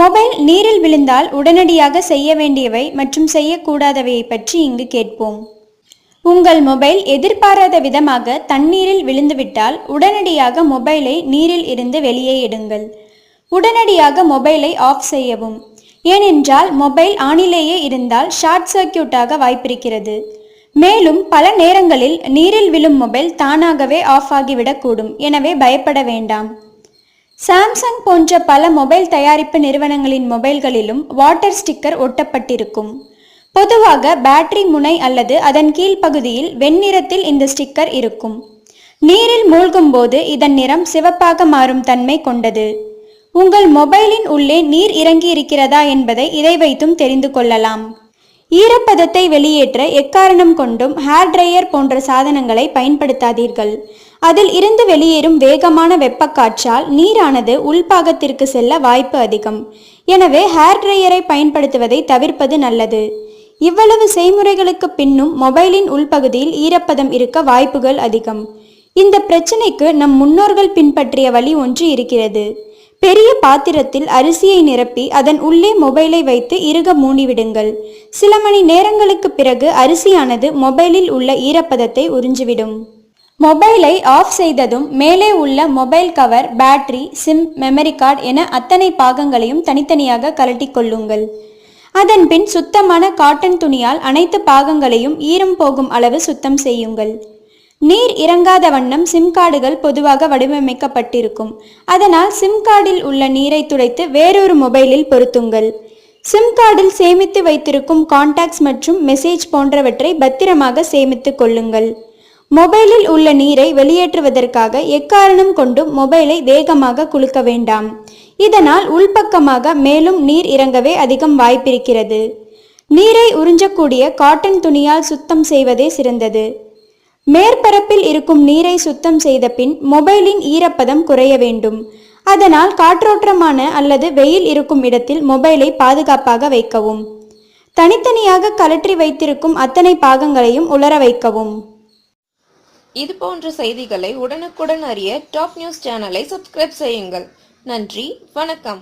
Mobile நீரில் விழுந்தால் உடனடியாக செய்ய வேண்டியவை மற்றும் செய்யக்கூடாதவையை பற்றி இங்கு கேட்போம். உங்கள் மொபைல் எதிர்பாராத விதமாக தண்ணீரில் விழுந்துவிட்டால் உடனடியாக மொபைலை நீரில் இருந்து வெளியே எடுங்கள். உடனடியாக மொபைலை ஆஃப் செய்யவும். ஏனென்றால் மொபைல் ஆனிலேயே இருந்தால் ஷார்ட் சர்க்கியூட்டாக வாய்ப்பிருக்கிறது. மேலும் பல நேரங்களில் நீரில் விழும் மொபைல் தானாகவே ஆஃப் ஆகிவிடக்கூடும். எனவே பயப்பட வேண்டாம். சாம்சங் போன்ற பல மொபைல் தயாரிப்பு நிறுவனங்களின் மொபைல்களிலும் வாட்டர் ஸ்டிக்கர் ஒட்டப்பட்டிருக்கும். பொதுவாக பேட்டரி முனை அல்லது அதன் கீழ்ப்பகுதியில் வெண்ணிறத்தில் இந்த ஸ்டிக்கர் இருக்கும். நீரில் மூழ்கும் போது இதன் நிறம் சிவப்பாக மாறும் தன்மை கொண்டது. உங்கள் மொபைலின் உள்ளே நீர் இறங்கி இருக்கிறதா என்பதை இதை வைத்தும் தெரிந்து கொள்ளலாம். ஈரப்பதத்தை வெளியேற்ற எக்காரணம் கொண்டும் ஹேர் ட்ரையர் போன்ற சாதனங்களை பயன்படுத்தாதீர்கள். அதில் இருந்து வெளியேறும் வேகமான வெப்பக்காற்றால் நீரானது உள்பாகத்திற்கு செல்ல வாய்ப்பு அதிகம். எனவே ஹேர் ட்ரையரை பயன்படுத்துவதை தவிர்ப்பது நல்லது. இவ்வளவு செய்முறைகளுக்கு பின்னும் மொபைலின் உள்பகுதியில் ஈரப்பதம் இருக்க வாய்ப்புகள் அதிகம். இந்த பிரச்சனைக்கு நம் முன்னோர்கள் பின்பற்றிய வழி ஒன்று இருக்கிறது. பெரிய பாத்திரத்தில் அரிசியை நிரப்பி அதன் உள்ளே மொபைலை வைத்து இறுக மூடிவிடுங்கள். சில மணி நேரங்களுக்கு பிறகு அரிசியானது மொபைலில் உள்ள ஈரப்பதத்தை உறிஞ்சிவிடும். மொபைலை ஆஃப் செய்ததும் மேலே உள்ள mobile cover battery SIM memory card என அத்தனை பாகங்களையும் தனித்தனியாக கலட்டிக்கொள்ளுங்கள் அதன் பின் சுத்தமான காட்டன் துணியால் அனைத்து பாகங்களையும் ஈரம் போகும் அளவு சுத்தம் செய்யுங்கள். நீர் இறங்காத வண்ணம் சிம் கார்டுகள் பொதுவாக வடிவமைக்கப்பட்டிருக்கும். அதனால் சிம் கார்டில் உள்ள நீரை துடைத்து வேறொரு மொபைலில் பொருத்துங்கள். சிம் கார்டில் சேமித்து வைத்திருக்கும் கான்டாக்ட்ஸ் மற்றும் மெசேஜ் போன்றவற்றை பத்திரமாக சேமித்து கொள்ளுங்கள். மொபைலில் உள்ள நீரை வெளியேற்றுவதற்காக எக்காரணம் கொண்டும் மொபைலை வேகமாக குலுக்க வேண்டாம். இதனால் உள்பக்கமாக மேலும் நீர் இறங்கவே அதிகம் வாய்ப்பிருக்கிறது. நீரை உறிஞ்சக்கூடிய காட்டன் துணியால் சுத்தம் செய்வதே சிறந்தது. மேற்பரப்பில் இருக்கும் நீரை சுத்தம் செய்த பின் மொபைலின் ஈரப்பதம் குறைய வேண்டும். அதனால் காற்றோட்டமான அல்லது வெயில் இருக்கும் இடத்தில் மொபைலை பாதுகாப்பாக வைக்கவும். தனித்தனியாக கலற்றி வைத்திருக்கும் அத்தனை பாகங்களையும் உலர வைக்கவும். இது போன்ற செய்திகளை உடனுக்குடன் அறிய டாப் நியூஸ் சேனலை சப்ஸ்கிரைப் செய்யுங்கள். நன்றி வணக்கம்.